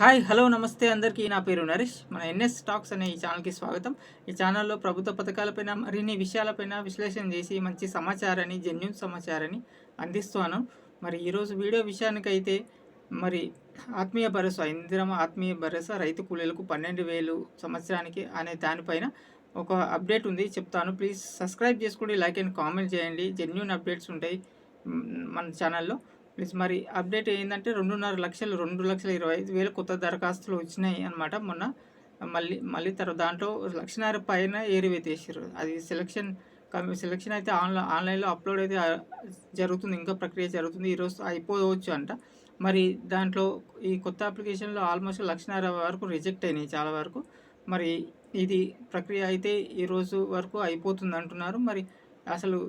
Hi hello నమస్తే అందరికీ. నా పేరు నరేష్. మన ఎన్ఎస్ స్టాక్స్ అనే ఈ ఛానల్కి స్వాగతం. ఈ ఛానల్లో ప్రభుత్వ పథకాలపైన మరిన్ని విషయాలపైన విశ్లేషణ చేసి మంచి సమాచారాన్ని జెన్యున్ సమాచారాన్ని అందిస్తాను మరి ఈరోజు వీడియో విషయానికైతే మరి ఆత్మీయ భరోసా ఇందిరమ ఆత్మీయ భరోసా రైతు కూలీలకు పన్నెండు వేలు సంవత్సరానికి అనే దానిపైన ఒక అప్డేట్ ఉంది చెప్తాను. ప్లీజ్ సబ్స్క్రైబ్ చేసుకోండి లైక్ అండ్ కామెంట్ చేయండి. జెన్యున్ అప్డేట్స్ ఉంటాయి మన ఛానల్లో. ప్లీజ్ మరి అప్డేట్ ఏంటంటే రెండున్నర లక్షలు రెండు లక్షల ఇరవై ఐదు వేలు కొత్త దరఖాస్తులు వచ్చినాయి అనమాట మొన్న. మళ్ళీ మళ్ళీ తర్వాత దాంట్లో లక్షన్నర పైన ఏరివేతేసారు అది సెలక్షన్ సెలక్షన్ అయితే ఆన్లైన్ ఆన్లైన్లో అప్లోడ్ అయితే జరుగుతుంది. ఇంకా ప్రక్రియ జరుగుతుంది. ఈరోజు అయిపోవచ్చు అంట. మరి దాంట్లో ఈ కొత్త అప్లికేషన్లో ఆల్మోస్ట్ లక్షన్నర వరకు రిజెక్ట్ అయినాయి చాలా వరకు. మరి ఇది ప్రక్రియ అయితే ఈరోజు వరకు అయిపోతుంది అంటున్నారు. మరి అసలు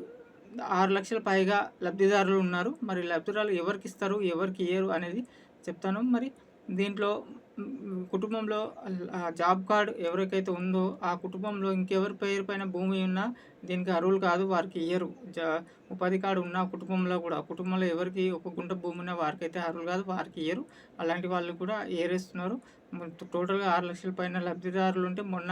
ఆరు లక్షల పైగా లబ్ధిదారులు ఉన్నారు. మరి లబ్ధిదారులు ఎవరికి ఇస్తారు ఎవరికి ఇయ్యరు అనేది చెప్తాను. మరి దీంట్లో కుటుంబంలో ఆ జాబ్ కార్డు ఎవరికైతే ఉందో ఆ కుటుంబంలో ఇంకెవరి పేరు పైన భూమి ఉన్నా దీనికి అర్హులు కాదు వారికి ఇయ్యరు. జా ఉపాధి కార్డు ఉన్న కుటుంబంలో కూడా కుటుంబంలో ఎవరికి ఒక గుంట భూమి ఉన్నా వారికి అయితే అర్హులు కాదు వారికి ఇయ్యరు. అలాంటి వాళ్ళు కూడా ఏరేస్తున్నారు. టోటల్గా ఆరు లక్షల పైన లబ్ధిదారులు ఉంటే మొన్న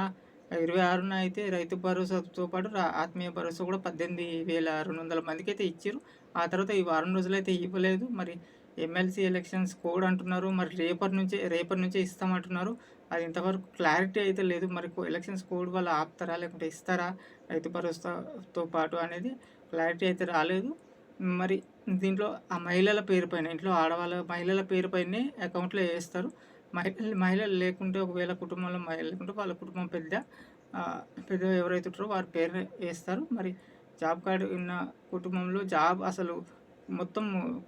ఇరవై ఆరున అయితే రైతు భరోసాతో పాటు ఆత్మీయ భరోసా కూడా పద్దెనిమిది వేల రెండు వందల మందికి అయితే ఇచ్చారు ఆ తర్వాత ఈ వారం రోజులు అయితే ఇవ్వలేదు. మరి ఎమ్మెల్సీ ఎలక్షన్స్ కోడ్ అంటున్నారు. మరి రేపటి నుంచే రేపటి నుంచే ఇస్తామంటున్నారు. అది ఇంతవరకు క్లారిటీ అయితే లేదు. మరి ఎలక్షన్స్ కోడ్ వాళ్ళు ఆపుతారా లేకుంటే ఇస్తారా రైతు భరోసాతో పాటు అనేది క్లారిటీ అయితే రాలేదు. మరి దీంట్లో ఆ మహిళల పేరు పైన ఇంట్లో ఆడవాళ్ళ మహిళల పేరు పైనే అకౌంట్లో వేస్తారు. మహిళలు మహిళలు లేకుంటే ఒకవేళ కుటుంబంలో మహిళ లేకుంటే వాళ్ళ కుటుంబం పెద్ద పెద్ద ఎవరైతే ఉంటారో వారి పేరు వేస్తారు. మరి జాబ్ కార్డు ఉన్న కుటుంబంలో జాబ్ అసలు మొత్తం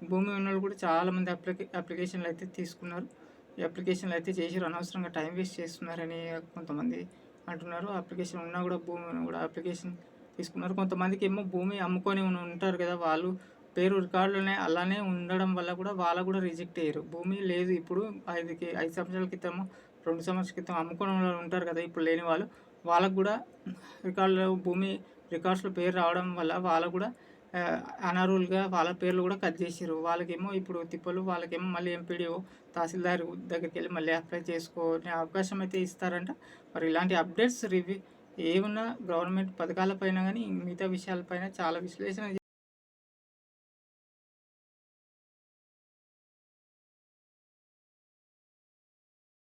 భూమి ఉన్న వాళ్ళు కూడా చాలామంది అప్లికే అప్లికేషన్లు అయితే తీసుకున్నారు. ఈ అప్లికేషన్లు అయితే చేసారు అనవసరంగా టైం వేస్ట్ చేస్తున్నారని కొంతమంది అంటున్నారు. అప్లికేషన్ ఉన్నా కూడా భూమి ఉన్నా కూడా అప్లికేషన్ తీసుకున్నారు. కొంతమందికి ఏమో భూమి అమ్ముకొని ఉంటారు కదా వాళ్ళు. పేరు రికార్డులోనే అలానే ఉండడం వల్ల కూడా వాళ్ళు కూడా రిజెక్ట్ అయ్యారు. భూమి లేదు. ఇప్పుడు ఐదుకి ఐదు సంవత్సరాల క్రితం రెండు సంవత్సరాల క్రితం అమ్ముకోవడం వాళ్ళు ఉంటారు కదా ఇప్పుడు లేని వాళ్ళు. వాళ్ళకు కూడా రికార్డులో భూమి రికార్డ్స్లో పేరు రావడం వల్ల వాళ్ళకు కూడా అనర్హులుగా వాళ్ళ పేర్లు కూడా కట్ చేసారు వాళ్ళకేమో ఇప్పుడు తిప్పలు వాళ్ళకేమో మళ్ళీ ఎంపీడీఓ తహసీల్దార్ దగ్గరికి వెళ్ళి మళ్ళీ అప్లై చేసుకునే అవకాశం అయితే ఇస్తారంట. మరి ఇలాంటి అప్డేట్స్ రివ్యూ ఏమున్నా గవర్నమెంట్ పథకాలపైన కానీ మిగతా విషయాలపైన చాలా విశ్లేషణ